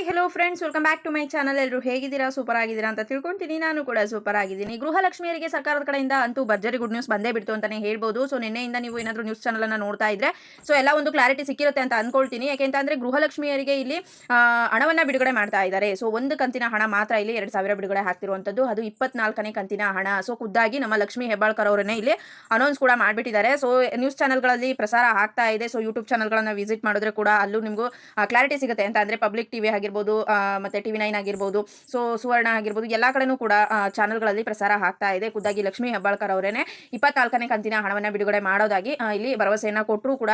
Hi hello friends welcome back to my channel ಎಲ್ಲರೂ ಹೇಗಿದ್ದೀರಾ? Super ಆಗಿದ್ದೀರಾ ಅಂತ ತಿಳ್ಕೊಂತೀನಿ. ನಾನು ಕೂಡ ಸೂಪರ್ ಆಗಿದ್ದೀನಿ. ಗೃಹಲಕ್ಷ್ಮಿಯರಿಗೆ ಸರ್ಕಾರದ ಕಡೆಯಿಂದ ಅಂತೂ ಭರ್ಜರಿ ಗುಡ್ ನ್ಯೂಸ್ ಬಂದೇ ಬಿಡ್ತು ಅಂತಾನೆ ಹೇಳ್ಬೋದು. ಸೊ ನಿನ್ನೆಯಿಂದ ನೀವು ಏನಾದರೂ ನ್ಯೂಸ್ ಚಾನಲನ್ನು ನೋಡ್ತಾ ಇದ್ರೆ ಸೊ ಎಲ್ಲ ಒಂದು ಕ್ಲಾರಿಟಿ ಸಿಕ್ಕಿರುತ್ತೆ ಅಂತ ಅನ್ಕೊಳ್ತೀನಿ. ಯಾಕೆಂತಂದ್ರೆ ಗೃಹಲಕ್ಷ್ಮಿಯರಿಗೆ ಇಲ್ಲಿ ಹಣವನ್ನ ಬಿಡುಗಡೆ ಮಾಡ್ತಾ ಇದ್ದಾರೆ. ಸೊ ಒಂದು ಕಂತಿನ ಹಣ ಮಾತ್ರ ಇಲ್ಲಿ ಎರಡು ಸಾವಿರ ಬಿಡುಗಡೆ ಹಾಕ್ತಿರುವಂಥದ್ದು ಅದು ಇಪ್ಪತ್ನಾಲ್ಕನೇ ಕಂತಿನ ಹಣ. ಸೊ ಖುದ್ದಾಗಿ ನಮ್ಮ ಲಕ್ಷ್ಮಿ ಹೆಬ್ಬಾಳ್ಕರ್ ಅವರನ್ನೇ ಇಲ್ಲಿ ಅನೌನ್ಸ್ ಕೂಡ ಮಾಡಿಬಿಟ್ಟಿದ್ದಾರೆ. ಸೊ ನ್ಯೂಸ್ ಚಾನಲ್ಗಳಲ್ಲಿ ಪ್ರಸಾರ ಆಗ್ತಾ ಇದೆ. ಸೊ ಯೂಟ್ಯೂಬ್ ಚಾನಲ್ಗಳನ್ನು ವಿಸಿಟ್ ಮಾಡಿದ್ರೆ ಕೂಡ ಅಲ್ಲೂ ನಿಮಗೂ ಕ್ಲಾರಿಟಿ ಸಿಗುತ್ತೆ. ಅಂತ ಅಂದರೆ ಪಬ್ಲಿಕ್ ಟಿವಿ ಆಗಿರ್ಬೋದು ಮತ್ತೆ ಟಿವಿ ನೈನ್ ಆಗಿರ್ಬೋದು, ಸೊ ಸುವರ್ಣ ಆಗಿರ್ಬೋದು, ಎಲ್ಲ ಕಡೆನೂ ಕೂಡ ಚಾನಲ್ಗಳಲ್ಲಿ ಪ್ರಸಾರ ಆಗ್ತಾ ಇದೆ. ಖುದ್ದಾಗಿ ಲಕ್ಷ್ಮಿ ಹೆಬ್ಬಾಳ್ಕರ್ ಅವರೇನೆ ಇಪ್ಪತ್ನಾಲ್ಕನೇ ಕಂತಿನ ಹಣವನ್ನು ಬಿಡುಗಡೆ ಮಾಡೋದಾಗಿ ಇಲ್ಲಿ ಭರವಸೆಯನ್ನು ಕೊಟ್ಟರು ಕೂಡ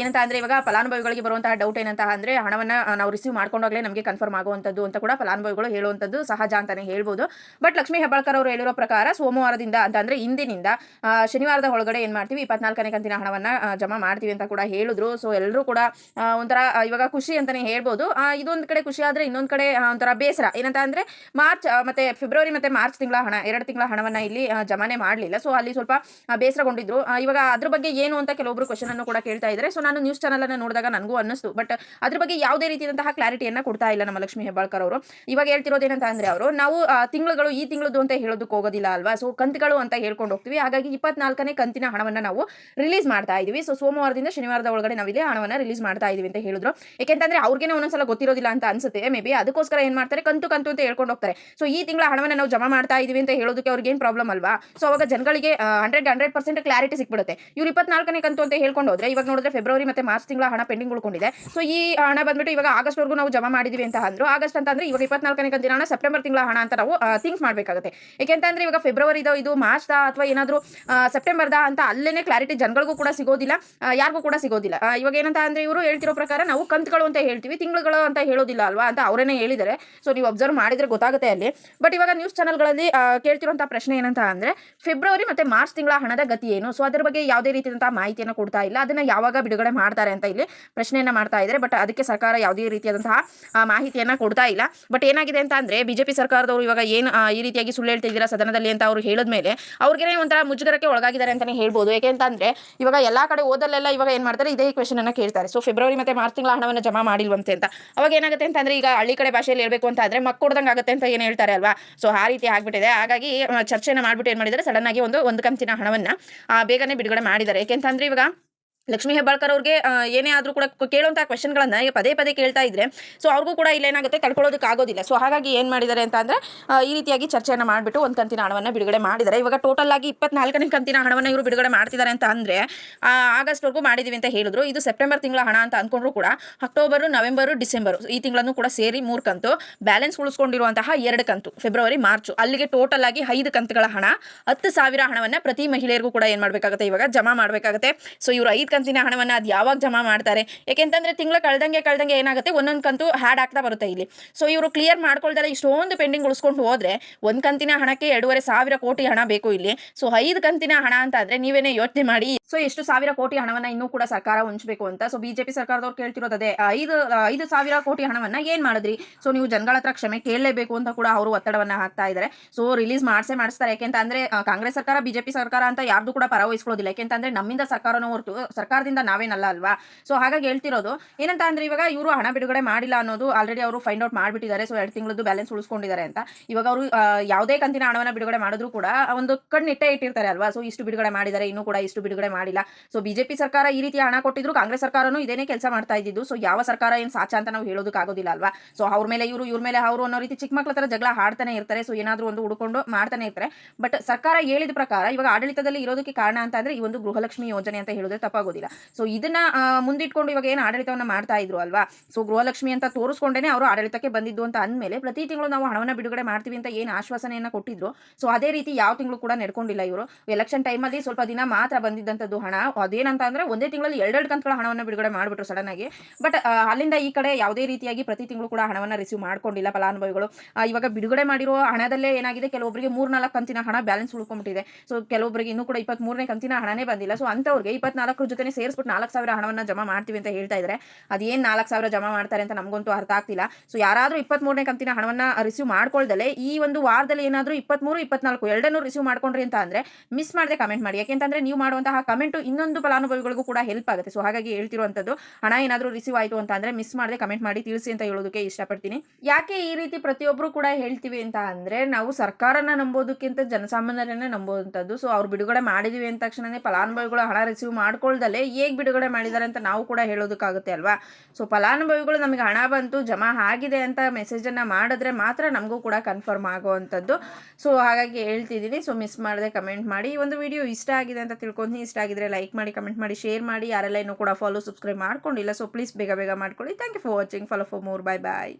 ಏನಂತ ಅಂದ್ರೆ ಇವಾಗ ಫಲಾನುಭವಿಗಳಿಗೆ ಬರುವಂತಹ ಡೌಟ್ ಏನಂತ ಅಂದ್ರೆ ಹಣವನ್ನು ನಾವು ರಿಸೀವ್ ಮಾಡ್ಕೊಂಡಾಗಲೇ ನಮಗೆ ಕನ್ಫರ್ಮ್ ಆಗುವಂಥದ್ದು ಅಂತ ಕೂಡ ಫಲಾನುಭವಿಗಳು ಹೇಳುವಂಥದ್ದು ಸಹಜ ಅಂತಾನೆ ಹೇಳ್ಬೋದು. ಬಟ್ ಲಕ್ಷ್ಮೀ ಹೆಬ್ಬಾಳ್ಕರ್ ಅವರು ಹೇಳಿರೋ ಪ್ರಕಾರ ಸೋಮವಾರದಿಂದ ಅಂತ ಅಂದ್ರೆ ಇಂದಿನಿಂದ ಶನಿವಾರದ ಒಳಗಡೆ ಏನು ಮಾಡ್ತೀವಿ? ಇಪ್ಪತ್ನಾಲ್ಕನೇ ಕಂತಿನ ಹಣವನ್ನು ಜಮಾ ಮಾಡ್ತೀವಿ ಅಂತ ಕೂಡ ಹೇಳಿದ್ರು. ಸೊ ಎಲ್ಲರೂ ಕೂಡ ಒಂಥರ ಇವಾಗ ಖುಷಿ ಅಂತಾನೆ ಹೇಳ್ಬೋದು. ಇದೊಂದು ಕಡೆ ಆದರೆ ಇನ್ನೊಂದು ಕಡೆ ಒಂಥರ ಬೇಸರ. ಏನಂತ ಅಂದರೆ, ಮಾರ್ಚ್ ಮತ್ತು ಫೆಬ್ರವರಿ ಮತ್ತೆ ಮಾರ್ಚ್ ತಿಂಗಳ ಹಣ, ಎರಡು ತಿಂಗಳ ಹಣವನ್ನು ಇಲ್ಲಿ ಜಮಾನೆ ಮಾಡಲಿಲ್ಲ. ಸೊ ಅಲ್ಲಿ ಸ್ವಲ್ಪ ಬೇಸರಗೊಂಡಿದ್ರು. ಇವಾಗ ಅದ್ರ ಬಗ್ಗೆ ಏನು ಅಂತ ಕೆಲವೊಬ್ಬರು ಕ್ವಶನ್ ಅನ್ನು ಕೂಡ ಕೇಳ್ತಾ ಇದ್ದಾರೆ ಸೊ ನಾನು ನ್ಯೂಸ್ ಚಾನಲನ್ನು ನೋಡಿದಾಗ ನನಗೂ ಅನ್ನಿಸ್ತು. ಬಟ್ ಅದ್ರ ಬಗ್ಗೆ ಯಾವುದೇ ರೀತಿಯಾದಂತಹ ಕ್ಲಾರಿಟಿಯನ್ನು ಕೊಡ್ತಾ ಇಲ್ಲ ನಮ್ಮ ಲಕ್ಷ್ಮಿ ಹೆಬ್ಬಾಳ್ಕರ್ ಅವರು. ಇವಾಗ ಹೇಳ್ತಿರೋದೇನಂತ ಅಂದರೆ ಅವರು, ನಾವು ತಿಂಗಳುಗಳು ಈ ತಿಂಗಳದ್ದು ಅಂತ ಹೇಳೋದಕ್ಕೆ ಹೋಗೋದಿಲ್ಲ ಅಲ್ವಾ? ಸೊ ಕಂತುಗಳು ಅಂತ ಹೇಳ್ಕೊಂಡು ಹೋಗ್ತೀವಿ. ಹಾಗಾಗಿ ಇಪ್ಪತ್ನಾಲ್ಕನೇ ಕಂತಿನ ಹಣವನ್ನು ನಾವು ರಿಲೀಸ್ ಮಾಡ್ತಾ ಇದೀವಿ. ಸೊ ಸೋಮವಾರದಿಂದ ಶನಿವಾರದ ಒಳಗಡೆ ನಾವಿಲ್ಲಿ ಹಣವನ್ನು ರಿಲೀಸ್ ಮಾಡ್ತಾ ಇದೀವಿ ಅಂತ ಹೇಳಿದ್ರು. ಯಾಕೆಂತಂದ್ರೆ ಅವ್ರಿಗೇನೆ ಒಂದೊಂದ್ಸಲ ಗೊತ್ತಿರೋದಿಲ್ಲ ಅಂತ ಅನ್ಸುತ್ತೆ. ಮೇ ಬಿ ಅದಕ್ಕೋಸ್ಕರ ಏನ್ ಮಾಡ್ತಾರೆ? ಕಂತು ಕಂತು ಅಂತ ಹೇಳ್ಕೊಂಡು ಹೋಗ್ತಾರೆ. ಸೊ ಈ ತಿಂಗಳ ಹಣವನ್ನು ನಾವು ಜಮಾ ಮಾಡ್ತಾ ಇದೀವಿ ಅಂತ ಹೇಳೋದಕ್ಕೆ ಅವ್ರಿಗೆ ಏನು ಪ್ರಾಬ್ಲಮ್ ಅಲ್ವಾ? ಸೊ ಅವಾಗ ಜನಗಳಿಗೆ ಹಂಡ್ರೆಡ್ ಹಂಡ್ರೆಡ್ ಪರ್ಸೆಂಟ್ ಕ್ಲಾರಿಟಿ ಸಿಕ್ಬಿಡುತ್ತೆ. ಇವ್ರು ಇಪ್ಪತ್ನಾಲ್ಕನೇ ಕಂತು ಅಂತ ಹೇಳ್ಕೊಂಡು ಹೋದ್ರೆ, ಇವಾಗ ನೋಡಿದ್ರೆ ಫೆಬ್ರವರಿ ಮತ್ತೆ ಮಾರ್ಚ್ ತಿಂಗಳ ಹಣ ಪೆಂಡಿಂಗ್ ಉಳ್ಕೊಂಡಿದೆ. ಸೊ ಈ ಹಣ ಬಂದ್ಬಿಟ್ಟು ಇವಾಗ ಆಗಸ್ಟ್ ವರೆಗೂ ನಾವು ಜಮಾ ಮಾಡಿದೀವಿ ಅಂತ ಅಂದ್ರು. ಆಗಸ್ಟ್ ಅಂತ ಅಂದ್ರೆ ಇವಾಗ ಇಪ್ಪತ್ನಾಲ್ಕನೇ ಕಂತಿನ ಹಣ ಸೆಪ್ಟೆಂಬರ್ ತಿಂಗಳ ಹಣ ಅಂತ ನಾವು ಥಿಂಕ್ ಮಾಡಬೇಕಾಗುತ್ತೆ. ಯಾಕೆಂತಂದ್ರೆ ಇವಾಗ ಫೆಬ್ರವರಿದ ಇದು ಮಾರ್ಚ್ ದ ಅಥವಾ ಏನಾದರೂ ದ ಅಂತ ಅಲ್ಲೇ ಕ್ಲಾರಿಟಿ ಜನಗಳಿಗೂ ಕೂಡ ಸಿಗೋದಿಲ್ಲ. ಯಾರಿಗೂ ಕೂಡ ಸಿಗೋದಿಲ್ಲ. ಇವಾಗ ಏನಂತ ಅಂದ್ರೆ ಇವರು ಹೇಳ್ತಿರೋ ಪ್ರಕಾರ ನಾವು ಕಂತುಗಳು ಅಂತ ಹೇಳ್ತೀವಿ, ತಿಂಗಳುಗಳು ಅಂತ ಹೇಳೋದಿಲ್ಲ. ಅಲ್ವಾ ಅಂತ ಅವರೇನೇ ಹೇಳಿದ್ದಾರೆ. ಸೊ ನೀವು ಅಬ್ಸರ್ವ್ ಮಾಡಿದ್ರೆ ಗೊತ್ತಾಗುತ್ತೆ ಅಲ್ಲಿ. ಬಟ್ ಇವಾಗ ನ್ಯೂಸ್ ಚಾನಲ್ಗಳಲ್ಲಿ ಕೇಳ್ತಿರುವಂಥ ಪ್ರಶ್ನೆ ಏನಂತ ಅಂದ್ರೆ ಫೆಬ್ರವರಿ ಮತ್ತೆ ಮಾರ್ಚ್ ತಿಂಗಳ ಹಣದ ಗತಿ ಏನು? ಸೊ ಅದರ ಬಗ್ಗೆ ಯಾವುದೇ ರೀತಿಯಾದಂತಹ ಮಾಹಿತಿಯನ್ನು ಕೊಡ್ತಾ ಇಲ್ಲ. ಅದನ್ನ ಯಾವಾಗ ಬಿಡುಗಡೆ ಮಾಡ್ತಾರೆ ಅಂತ ಇಲ್ಲಿ ಪ್ರಶ್ನೆಯನ್ನ ಮಾಡ್ತಾ ಇದ್ದಾರೆ. ಬಟ್ ಅದಕ್ಕೆ ಸರ್ಕಾರ ಯಾವುದೇ ರೀತಿಯಾದಂತಹ ಮಾಹಿತಿಯನ್ನು ಕೊಡ್ತಾ ಇಲ್ಲ. ಬಟ್ ಏನಾಗಿದೆ ಅಂತ ಅಂದ್ರೆ ಬಿಜೆಪಿ ಸರ್ಕಾರದವರು ಇವಾಗ ಏನು ಈ ರೀತಿಯಾಗಿ ಸುಳ್ಳು ಹೇಳ್ತಿದ್ದೀರಾ ಸದನದಲ್ಲಿ ಅಂತ ಅವರು ಹೇಳಿದ ಮೇಲೆ ಅವ್ರಿಗೆ ಒಂಥರ ಮುಜುಗರಕ್ಕೆ ಒಳಗಾಗಿದ್ದಾರೆ ಅಂತಲೇ ಹೇಳ್ಬೋದು. ಯಾಕೆಂತಂದ್ರೆ ಇವಾಗ ಎಲ್ಲಾ ಕಡೆ ಓದಲ್ಲೆಲ್ಲ ಇವಾಗ ಏನು ಮಾಡ್ತಾರೆ, ಇದೇ ಕ್ವೆಶನನ್ನು ಕೇಳ್ತಾರೆ. ಸೊ ಫೆಬ್ರವರಿ ಮತ್ತೆ ಮಾರ್ಚ್ ತಿಂಗಳ ಹಣವನ್ನು ಜಮಾ ಮಾಡಿಲ್ವಂತೆ ಅಂತ. ಅವಾಗ ಏನಾಗುತ್ತೆ ಅಂತಂದ್ರೆ ಈಗ ಹಳ್ಳಿ ಕಡೆ ಭಾಷೆಯಲ್ಲಿ ಹೇಳಬೇಕು ಅಂತ ಮಕ್ಕ ಕೊಡ್ದಂಗೆ ಆಗುತ್ತೆ ಅಂತ ಏನು ಹೇಳ್ತಾರೆ ಅಲ್ವಾ? ಸೊ ಆ ರೀತಿ ಆಗ್ಬಿಟ್ಟಿದೆ. ಹಾಗಾಗಿ ಚರ್ಚೆನ ಮಾಡ್ಬಿಟ್ಟು ಏನ್ ಸಡನ್ ಆಗಿ ಒಂದು ಒಂದು ಕಂತಿನ ಹಣವನ್ನ ಬೇಗನೆ ಬಿಡುಗಡೆ ಮಾಡಿದ್ದಾರೆ. ಯಾಕೆಂತಂದ್ರೆ ಇವಾಗ ಲಕ್ಷ್ಮೀ ಹೆಬ್ಬಾಳ್ಕರ್ ಅವ್ರಿಗೆ ಏನೇ ಆದರೂ ಕೂಡ ಕೇಳುವಂಥ ಈಗ ಪದೇ ಪದೇ ಕೇಳ್ತಾ ಇದ್ರೆ ಸೊ ಅವ್ರಿಗೂ ಕೂಡ ಇಲ್ಲೇನಾಗುತ್ತೆ ತಡ್ಕೊಳ್ಳೋದಕ್ಕೆ ಆಗೋದಿಲ್ಲ. ಸೊ ಹಾಗಾಗಿ ಏನು ಮಾಡಿದ್ದಾರೆ ಅಂತ ಅಂದರೆ ಈ ರೀತಿಯಾಗಿ ಚರ್ಚೆಯನ್ನು ಮಾಡಿಬಿಟ್ಟು ಒಂದು ಕಂತಿನ ಹಣವನ್ನು ಬಿಡುಗಡೆ ಮಾಡಿದ್ದಾರೆ. ಇವಾಗ ಟೋಟಲ್ ಆಗಿ ಇಪ್ಪತ್ನಾಲ್ಕನೇ ಕಂತಿನ ಹಣವನ್ನು ಇವರು ಬಿಡುಗಡೆ ಮಾಡ್ತಿದ್ದಾರೆ ಅಂತ ಅಂದರೆ ಆಗಸ್ಟ್ವರೆಗೂ ಮಾಡಿದ್ದೀವಿ ಅಂತ ಹೇಳಿದ್ರು. ಇದು ಸೆಪ್ಟೆಂಬರ್ ತಿಂಗಳ ಹಣ ಅಂತ ಅಂದ್ಕೊಂಡ್ರು ಕೂಡ, ಅಕ್ಟೋಬರು, ನವೆಂಬರು, ಡಿಸೆಂಬರು ಈ ತಿಂಗಳನ್ನು ಕೂಡ ಸೇರಿ ಮೂರು ಕಂತು, ಬ್ಯಾಲೆನ್ಸ್ ಉಳಿಸ್ಕೊಂಡಿರುವಂತಹ ಎರಡು ಕಂತು, ಫೆಬ್ರವರಿ, ಮಾರ್ಚು. ಅಲ್ಲಿಗೆ ಟೋಟಲ್ ಆಗಿ ಐದು ಕಂತುಗಳ ಹಣ, ಹತ್ತು ಸಾವಿರ ಹಣವನ್ನು ಪ್ರತಿ ಮಹಿಳೆಯರಿಗೂ ಕೂಡ ಏನು ಮಾಡಬೇಕಾಗುತ್ತೆ, ಇವಾಗ ಜಮಾ ಮಾಡಬೇಕಾಗುತ್ತೆ. ಸೊ ಇವರು ಐದು ಕಂತಿನ ಹಣವನ್ನು ಅದು ಯಾವಾಗ ಜಮಾ ಮಾಡ್ತಾರೆ? ಯಾಕೆಂತಂದ್ರೆ ತಿಂಗಳ ಕಳ್ದಂಗೆ ಕಳ್ದಂಗೆ ಏನಾಗುತ್ತೆ? ಒಂದೊಂದು ಕಂತು ಹ್ಯಾಡ್ ಆಗ್ತಾ ಬರುತ್ತೆ ಇಲ್ಲಿ. ಸೊ ಇವರು ಕ್ಲಿಯರ್ ಮಾಡ್ಕೊಳ್ತಾರೆ ಇಷ್ಟೊಂದು ಪೆಂಡಿಂಗ್ ಉಳಿಸ್ಕೊಂಡು ಹೋದರೆ ಒಂದು ಕಂತಿನ ಹಣಕ್ಕೆ ಎರಡೂವರೆ ಸಾವಿರ ಕೋಟಿ ಹಣ ಬೇಕು ಇಲ್ಲಿ. ಸೊ ಐದು ಕಂತಿನ ಹಣ ಅಂತ ಅಂದ್ರೆ ನೀವೇನೇ ಯೋಚನೆ ಮಾಡಿ. ಸೊ ಎಷ್ಟು ಸಾವಿರ ಕೋಟಿ ಹಣವನ್ನ ಇನ್ನೂ ಕೂಡ ಸರ್ಕಾರ ಉಂಚಬೇಕು ಅಂತ. ಸೊ ಬಿಜೆಪಿ ಸರ್ಕಾರದವ್ರು ಕೇಳ್ತಿರೋದು ಅದೇ ಐದು ಐದು ಸಾವಿರ ಕೋಟಿ ಹಣವನ್ನ ಏನು ಮಾಡಿದ್ರಿ? ಸೊ ನೀವು ಜನಗಳ ಹತ್ರ ಕ್ಷಮೆ ಕೇಳಲೇಬೇಕು ಅಂತ ಕೂಡ ಅವರು ಒತ್ತಡವನ್ನ ಹಾಕ್ತಾ ಇದ್ದಾರೆ ಸೊ ರಿಲೀಸ್ ಮಾಡಿಸೇ ಮಾಡಿಸ್ತಾರೆ. ಯಾಕೆಂತ ಅಂದ್ರೆ ಕಾಂಗ್ರೆಸ್ ಸರ್ಕಾರ ಬಿಜೆಪಿ ಸರ್ಕಾರ ಅಂತ ಯಾರ್ದು ಕೂಡ ಪರ ವಹಿಸ್ಕೊಳ್ಳೋದಿಲ್ಲ. ಯಾಕೆಂತಂದ್ರೆ ನಮ್ಮಿಂದ ಸರ್ಕಾರನೂ ಹೊರತು ಸರ್ಕಾರದಿಂದ ನಾವೇನಲ್ಲ ಅಲ್ವಾ? ಸೊ ಹಾಗಾಗಿ ಹೇಳ್ತಿರೋದು, ಏನಂತ ಅಂದ್ರೆ ಇವಾಗ ಇವರು ಹಣ ಬಿಡುಗಡೆ ಮಾಡಿಲ್ಲ ಅನ್ನೋದು ಆಲ್ರೆಡಿ ಅವರು ಫೈಂಡ್ ಔಟ್ ಮಾಡಿಬಿಟ್ಟಿದ್ದಾರೆ. ಸೊ ಎರಡು ತಿಂಗಳದ್ದು ಬ್ಯಾಲೆನ್ಸ್ ಉಳಿಸ್ಕೊಂಡಿದ್ದಾರೆ ಅಂತ. ಇವಾಗ ಅವರು ಯಾವುದೇ ಕಂತಿನ ಹಣವನ್ನ ಬಿಡುಗಡೆ ಮಾಡಿದ್ರು ಕೂಡ ಒಂದು ಕಣ್ಣಿಟ್ಟೆ ಇಟ್ಟಿರ್ತಾರೆ ಅಲ್ವಾ? ಸೊ ಇಷ್ಟು ಬಿಡುಗಡೆ ಮಾಡಿದ್ದಾರೆ, ಇನ್ನೂ ಕೂಡ ಇಷ್ಟು ಬಿಡುಗಡೆ ಮಾಡಿಲ್ಲ. ಸೊ ಬಿಜೆಪಿ ಸರ್ಕಾರ ಈ ರೀತಿ ಹಣ ಕೊಟ್ಟಿದ್ರು, ಕಾಂಗ್ರೆಸ್ ಸರ್ಕಾರನು ಇದೇನೇ ಕೆಲಸ ಮಾಡ್ತಾ ಇದ್ದಿದ್ದು. ಸೊ ಯಾವ ಸರ್ಕಾರ ಏನು ಸಾಚ ಅಂತ ನಾವು ಹೇಳೋದಕ್ಕಾಗೋದಿಲ್ಲ ಅಲ್ವಾ? ಸೊ ಅವ್ರ ಮೇಲೆ ಇವರು, ಇವ್ರ ಮೇಲೆ ಅವರು ಅನ್ನೋ ರೀತಿ ಚಿಕ್ಕ ಮಕ್ಕಳ ತರ ಜಗಳ ಹಾಡ್ತಾನೆ ಇರ್ತಾರೆ. ಸೊ ಏನಾದರೂ ಒಂದು ಹುಡುಕೊಂಡು ಮಾಡ್ತಾನೆ ಇರ್ತಾರೆ. ಬಟ್ ಸರ್ಕಾರ ಹೇಳಿದ ಪ್ರಕಾರ ಇವಾಗ ಆಡಳಿತದಲ್ಲಿ ಇರೋದಕ್ಕೆ ಕಾರಣ ಅಂತ ಅಂದ್ರೆ ಈ ಒಂದು ಗೃಹಲಕ್ಷ್ಮಿ ಯೋಜನೆ ಅಂತ ಹೇಳಿದ್ರೆ ತಪ್ಪಾಗೋದಿಲ್ಲ ಸೊ ಇದನ್ನ ಮುಂದಿಟ್ಕೊಂಡು ಇವಾಗ ಏನು ಆಡಳಿತವನ್ನ ಮಾಡ್ತಾ ಇದ್ರು ಅಲ್ವಾ? ಸೊ ಗೃಹಲಕ್ಷ್ಮಿ ಅಂತ ತೋರಿಸ್ಕೊಂಡೇನೆ ಅವರು ಆಡಳಿತಕ್ಕೆ ಬಂದಿದ್ದು ಅಂತ ಅಂದಮೇಲೆ ಪ್ರತಿ ತಿಂಗಳು ನಾವು ಹಣವನ್ನ ಬಿಡುಗಡೆ ಮಾಡ್ತೀವಿ ಅಂತ ಏನು ಆಶ್ವಾಸನೆಯನ್ನ ಕೊಟ್ಟಿದ್ರು. ಸೊ ಅದೇ ರೀತಿ ಯಾವ ತಿಂಗಳು ಕೂಡ ನಡ್ಕೊಂಡಿಲ್ಲ ಇವರು. ಎಲೆಕ್ಷನ್ ಟೈಮಲ್ಲಿ ಸ್ವಲ್ಪ ದಿನ ಮಾತ್ರ ಬಂದಿದ್ದಂಥದ್ದು ಹಣ. ಅದೇನಂತ ಅಂದ್ರೆ ಒಂದೇ ತಿಂಗಳಲ್ಲಿ ಎರಡೆರಡು ಕಂತುಗಳ ಹಣವನ್ನು ಬಿಡುಗಡೆ ಮಾಡಿಬಿಟ್ರು ಸಡನ್ ಆಗಿ. ಬಟ್ ಅಲ್ಲಿಂದ ಈ ಕಡೆ ಯಾವುದೇ ರೀತಿಯಾಗಿ ಪ್ರತಿ ತಿಂಗಳು ಕೂಡ ಹಣವನ್ನು ರಿಸೀವ್ ಮಾಡ್ಕೊಂಡಿಲ್ಲ ಫಲಾನುಭವಿಗಳು. ಇವಾಗ ಬಿಡುಗಡೆ ಮಾಡಿರೋ ಹಣದಲ್ಲೇ ಏನಾಗಿದೆ ಕೆಲವೊಬ್ಬರಿಗೆ ಮೂರ್ನಾಲ್ಕು ಕಂತಿನ ಹಣ ಬ್ಯಾಲೆನ್ಸ್ ಉಳ್ಕೊಂಡ್ಬಿಟ್ಟಿದೆ. ಸೊ ಕೆಲವೊಬ್ಬರಿಗೆ ಇನ್ನೂ ಕೂಡ ಇಪ್ಪತ್ತ್ ಮೂರನೇ ಕಂತಿನ ಹಣನೇ ಬಂದಿಲ್ಲ. ಸೊ ಅಂಥವ್ರಿಗೆ ಇಪ್ಪತ್ನಾಲ್ಕರ ಜೊತೆ ಜೊತೆ ಸೇರಿಸ್ಬಿಟ್ಟು ನಾಲ್ಕು ಸಾವಿರ ಹಣವನ್ನು ಜಮಾ ಮಾಡ್ತೀವಿ ಅಂತ ಹೇಳ್ತಾ ಇದ್ದಾರೆ ಅದೇನು ನಾಲ್ಕು ಸಾವಿರ ಜಮಾ ಮಾಡ್ತಾರೆ ಅಂತ ನಮಗಂತೂ ಅರ್ಥ ಆಗ್ತಿಲ್ಲ. ಸೊ ಯಾರಾದರೂ ಇಪ್ಪತ್ತ್ಮೂರನೇ ಕಂತಿನ ಹಣವನ್ನು ರಿಸೀವ್ ಮಾಡ್ಕೊಳ್ದಲೆ ಈ ಒಂದು ವಾರದಲ್ಲಿ ಏನಾದರೂ ಇಪ್ಪತ್ತ್ಮೂರು ಇಪ್ಪತ್ನಾಲ್ಕು ಎರಡನ್ನೂ ರಿಸೀವ್ ಮಾಡ್ಕೊಂಡ್ರಿ ಅಂತ ಅಂದರೆ ಮಿಸ್ ಮಾಡದೆ ಕಮೆಂಟ್ ಮಾಡಿ. ಯಾಕೆಂತಂದರೆ ನೀವು ಮಾಡುವಂತಹ ಕಮೆಂಟು ಇನ್ನೊಂದು ಫಲಾನುಭವಿಗಳಿಗೂ ಕೂಡ ಹೆಲ್ಪ್ ಆಗುತ್ತೆ. ಸೊ ಹಾಗಾಗಿ ಹೇಳ್ತಿರುವಂಥದ್ದು ಹಣ ಏನಾದರೂ ರಿಸೀವ್ ಆಯಿತು ಅಂತ ಅಂದರೆ ಮಿಸ್ ಮಾಡದೆ ಕಮೆಂಟ್ ಮಾಡಿ ತಿಳಿಸಿ ಅಂತ ಹೇಳೋದಕ್ಕೆ ಇಷ್ಟಪಡ್ತೀನಿ. ಯಾಕೆ ಈ ರೀತಿ ಪ್ರತಿಯೊಬ್ಬರು ಕೂಡ ಹೇಳ್ತೀವಿ ಅಂತ ಅಂದರೆ ನಾವು ಸರ್ಕಾರನ ನಂಬೋದಕ್ಕಿಂತ ಜನಸಾಮಾನ್ಯರನ್ನೇ ನಂಬುವಂಥದ್ದು. ಸೊ ಅವ್ರು ಬಿಡುಗಡೆ ಮಾಡಿದೀವಿ ಅಂದ ತಕ್ಷಣನೇ ಫಲಾನುಭವಿಗಳು ಹಣ ರಿಸೀವ್ ಮಾಡ್ಕೊಳ್ದಲ್ಲೇ ಹೇಗೆ ಬಿಡುಗಡೆ ಮಾಡಿದ್ದಾರೆ ಅಂತ ನಾವು ಕೂಡ ಹೇಳೋದಕ್ಕಾಗುತ್ತೆ ಅಲ್ವಾ? ಸೊ ಫಲಾನುಭವಿಗಳು ನಮಗೆ ಹಣ ಬಂತು, ಜಮಾ ಆಗಿದೆ ಅಂತ ಮೆಸೇಜನ್ನು ಮಾಡಿದ್ರೆ ಮಾತ್ರ ನಮಗೂ ಕೂಡ ಕನ್ಫರ್ಮ್ ಆಗುವಂಥದ್ದು. ಸೊ ಹಾಗಾಗಿ ಹೇಳ್ತಿದ್ದೀನಿ ಸೊ ಮಿಸ್ ಮಾಡದೆ ಕಮೆಂಟ್ ಮಾಡಿ. ಈ ಒಂದು ವಿಡಿಯೋ ಇಷ್ಟ ಆಗಿದೆ ಅಂತ ತಿಳ್ಕೊಂತೀನಿ ಇಷ್ಟ ಆಗಿದ್ರೆ ಲೈಕ್ ಮಾಡಿ ಕಮೆಂಟ್ ಮಾಡಿ ಶೇರ್ ಮಾಡಿ. ಯಾರೆಲ್ಲ ಇನ್ನೂ ಕೂಡ ಫಾಲೋ ಸಬ್ಸ್ಕ್ರೈಬ್ ಮಾಡ್ಕೊಂಡಿಲ್ಲ ಸೊ ಪ್ಲೀಸ್ ಬೇಗ ಬೇಗ ಮಾಡ್ಕೊಳ್ಳಿ. Thank you for watching follow for more bye bye